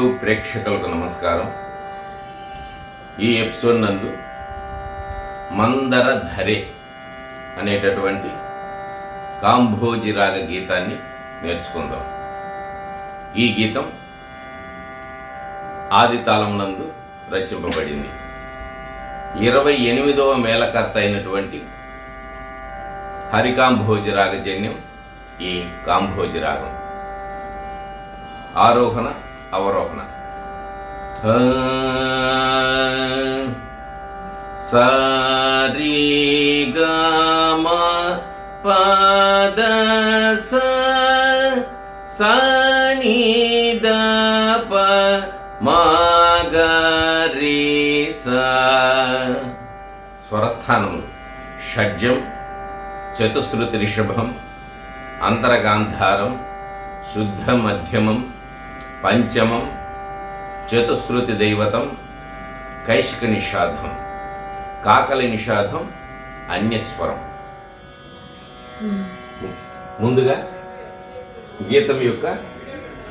YouTube ప్రేక్షకులకు నమస్కారం. ఈ ఎపిసోడ్ నందు మందర ధరే అనేటటువంటి కాంభోజిరాగ గీతాన్ని నేర్చుకుందాం. ఈ గీతం ఆది తాళం నందు రచింపబడింది. ఇరవై ఎనిమిదవ మేళకర్త అయినటువంటి హరికాంభోజి రాగజన్యం ఈ కాంభోజి రాగం ఆరోహణ అవరోహణ సరి గమ పద సని ద ప మగరి స్వరస్థానములు షడ్జం చతుశ్రుతి రిషభం అంతరగాంధారం శుద్ధ మధ్యమం పంచమం చతుశ్రుతి దైవతం కైశిక నిషాధం కాకలి నిషాధం అన్యస్వరం. ముందుగా గీతం యొక్క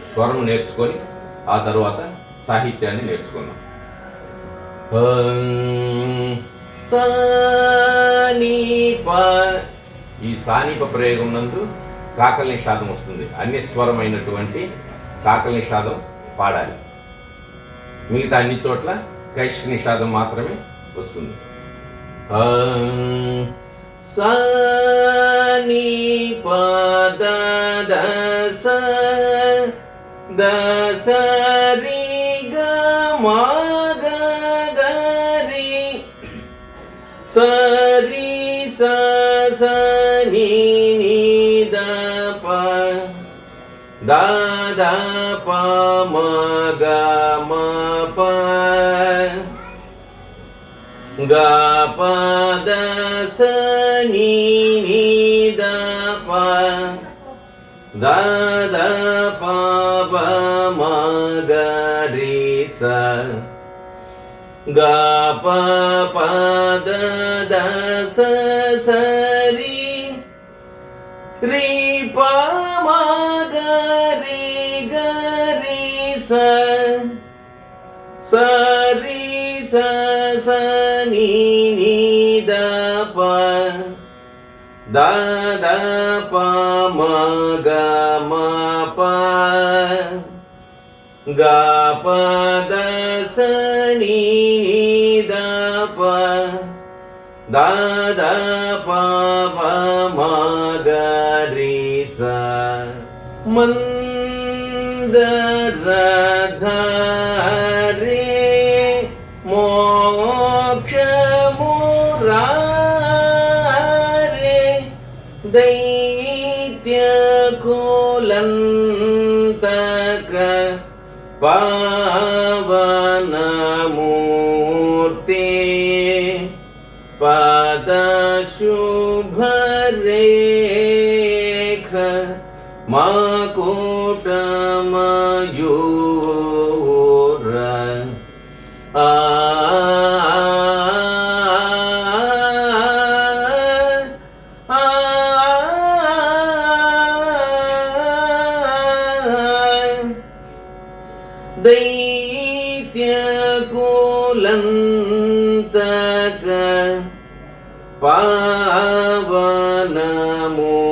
స్వరం నేర్చుకొని ఆ తర్వాత సాహిత్యాన్ని నేర్చుకుందాం. సానీప ఈ సానీప ప్రయోగం నందు కాకలి నిషాదం వస్తుంది. అన్యస్వరమైనటువంటి కాకలి నిషాదం పాడాలి. మిగతా అన్ని చోట్ల కైశిక నిషాదం మాత్రమే వస్తుంది. సని పద దస దసరి గరి సరి సని ద ప దాదా ప మ గ మ ప గ ప ద స ని ని ద ప దాదా ప బ మ గ రి స గ ప ప ద ద స స రి రి ప మ రి స స రి స స ని ని ద ప ద ద ప మ గ మ ప గ ప ద స ని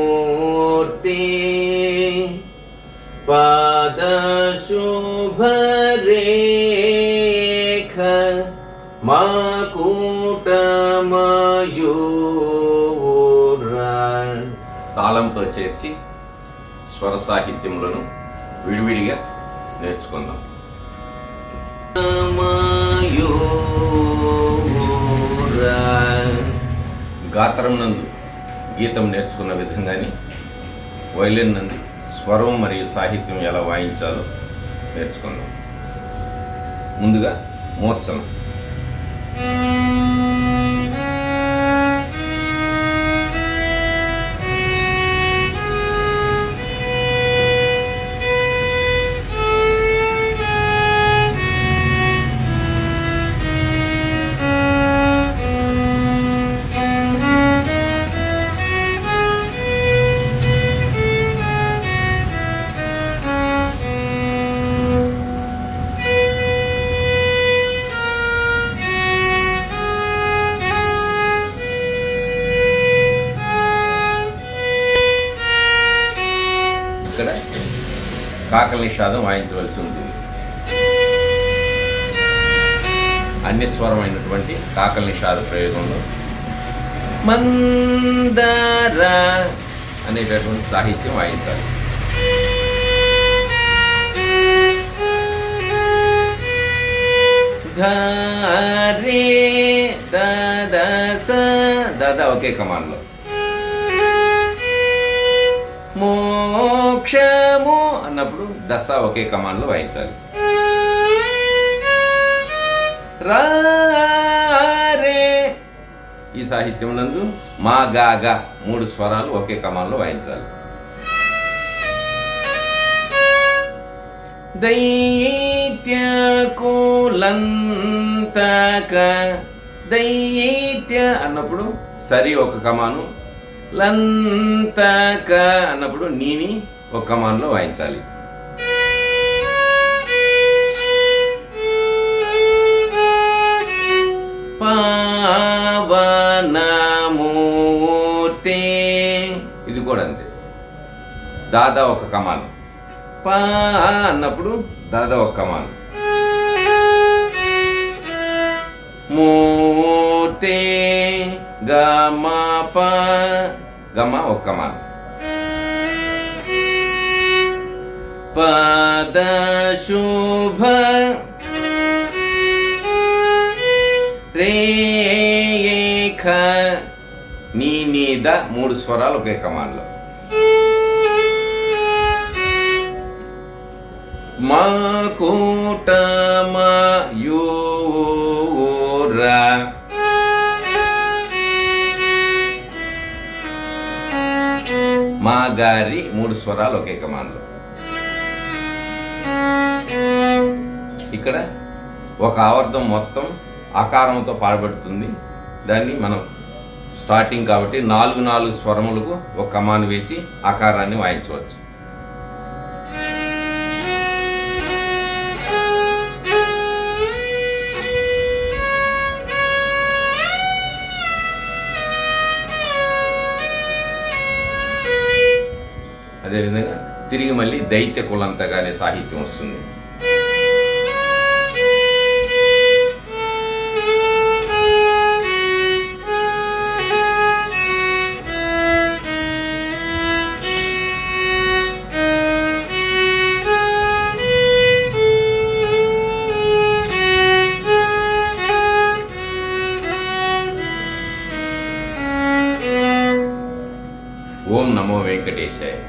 మాకూటమయూర తాళంతో చేర్చి స్వర సాహిత్యములను విడివిడిగా నేర్చుకుందాం. గాత్రం నందు గీతం నేర్చుకున్న విధంగానే వైలిన్ నందు స్వరం మరియు సాహిత్యం ఎలా వాయించాలో నేర్చుకుందాం. ముందుగా మూర్చనం. కాకల నిషాదం వాయించవలసి ఉంటుంది. అన్యస్వరమైనటువంటి కాకల నిషాద ప్రయోగంలో మందార అనేటటువంటి సాహిత్యం వాయించాలి. ధారే స దద ఒకే కమాండ్లో. మోక్షము అన్నప్పుడు దశ ఒకే కమాండ్లో వాయించాలి. రారే ఈ సాహిత్యం నందు మా గా గా మూడు స్వరాలు ఒకే కమాండ్లో వాయించాలి. దైత్యకులంతక దైత్య అన్నప్పుడు సరి ఒక కమాను లంతక అన్నప్పుడు నీని ఒక కమాన్లో వాయించాలి. పావనమూర్తి. ఇది కూడా అంతే. దాదా ఒక కమాన్. పా అన్నప్పుడు దాదా ఒక కమాన్. మూర్తే. గమ ప గమ ఒక కమాన్ పద శుభ రేఖ నీ నీద మూడు స్వరాలు ఒకే కమాండ్లో. మకుటమయూర మా గారి మూడు స్వరాలు ఒకే కమాండ్లో. ఇక్కడ ఒక ఆవర్తం మొత్తం ఆకారంతో పాడబడుతుంది దాన్ని మనం స్టార్టింగ్ కాబట్టి నాలుగు నాలుగు స్వరములకు ఒక కమాన్ వేసి ఆకారాన్ని వాయించవచ్చు. అదేవిధంగా తిరిగి మళ్ళీ దైత్య కులంతగానే సాహిత్యం వస్తుంది.